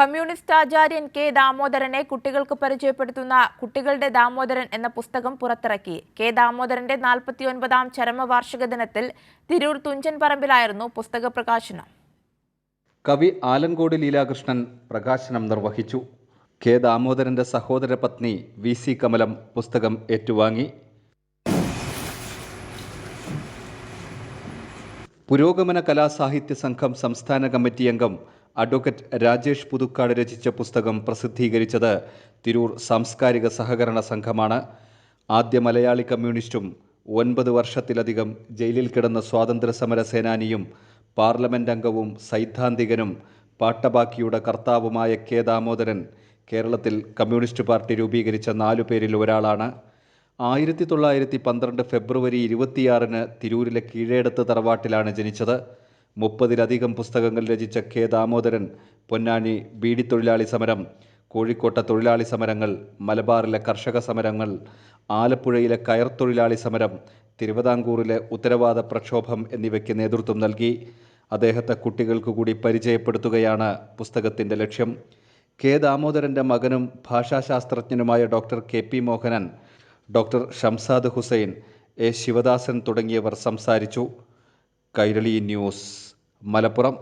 Communist ആചാര്യൻ K ദാമോദരനെ കുട്ടികൾക്ക് പരിചയപ്പെടുത്തുന്ന കുട്ടികളുടെ ദാമോദരൻ എന്ന പുസ്തകം പുറത്തിറക്കി. കെ ദാമോദരന്റെ നാൽപ്പത്തിയൊൻപതാം ചരമവാർഷിക ദിനത്തിൽ തിരൂർ തുഞ്ചൻ പറമ്പിലായിരുന്നു പുസ്തക പ്രകാശനം. കവി ആലങ്കോട് ലീലാകൃഷ്ണൻ പ്രകാശനം നിർവഹിച്ചു. കെ ദാമോദരന്റെ സഹോദര പത്നി വി സി കമലം പുസ്തകം ഏറ്റുവാങ്ങി. പുരോഗമന കലാസാഹിത്യ സംഘം സംസ്ഥാന കമ്മിറ്റി അംഗം അഡ്വക്കേറ്റ് രാജേഷ് പുതുക്കാട് രചിച്ച പുസ്തകം പ്രസിദ്ധീകരിച്ചത് തിരൂർ സാംസ്കാരിക സഹകരണ സംഘമാണ്. ആദ്യ മലയാളി കമ്മ്യൂണിസ്റ്റും ഒൻപത് വർഷത്തിലധികം ജയിലിൽ കിടന്ന സ്വാതന്ത്ര്യ സമര സേനാനിയും പാർലമെന്റ് അംഗവും സൈദ്ധാന്തികനും പാട്ടബാക്കിയുടെ കർത്താവുമായ കെ ദാമോദരൻ കേരളത്തിൽ കമ്മ്യൂണിസ്റ്റ് പാർട്ടി രൂപീകരിച്ച നാലു പേരിൽ ഒരാളാണ്. ആയിരത്തി തൊള്ളായിരത്തി പന്ത്രണ്ട് ഫെബ്രുവരി ഇരുപത്തിയാറിന് തിരൂരിലെ കീഴേടത്ത് തറവാട്ടിലാണ് ജനിച്ചത്. മുപ്പതിലധികം പുസ്തകങ്ങൾ രചിച്ച കെ ദാമോദരൻ പൊന്നാനി ബീഡി തൊഴിലാളി സമരം കോഴിക്കോട്ടെ തൊഴിലാളി സമരങ്ങൾ മലബാറിലെ കർഷക സമരങ്ങൾ ആലപ്പുഴയിലെ കയർ തൊഴിലാളി സമരം തിരുവിതാംകൂറിലെ ഉത്തരവാദ പ്രക്ഷോഭം എന്നിവയ്ക്ക് നേതൃത്വം നൽകി. അദ്ദേഹത്തെ കുട്ടികൾക്കു കൂടി പരിചയപ്പെടുത്തുകയാണ് പുസ്തകത്തിന്റെ ലക്ഷ്യം. കെ ദാമോദരന്റെ മകനും ഭാഷാശാസ്ത്രജ്ഞനുമായ doctor K P Mohanan doctor Shamsad Hussain A Sivadasan തുടങ്ങിയവർ സംസാരിച്ചു. കൈരളി ന്യൂസ് മലപ്പുറം.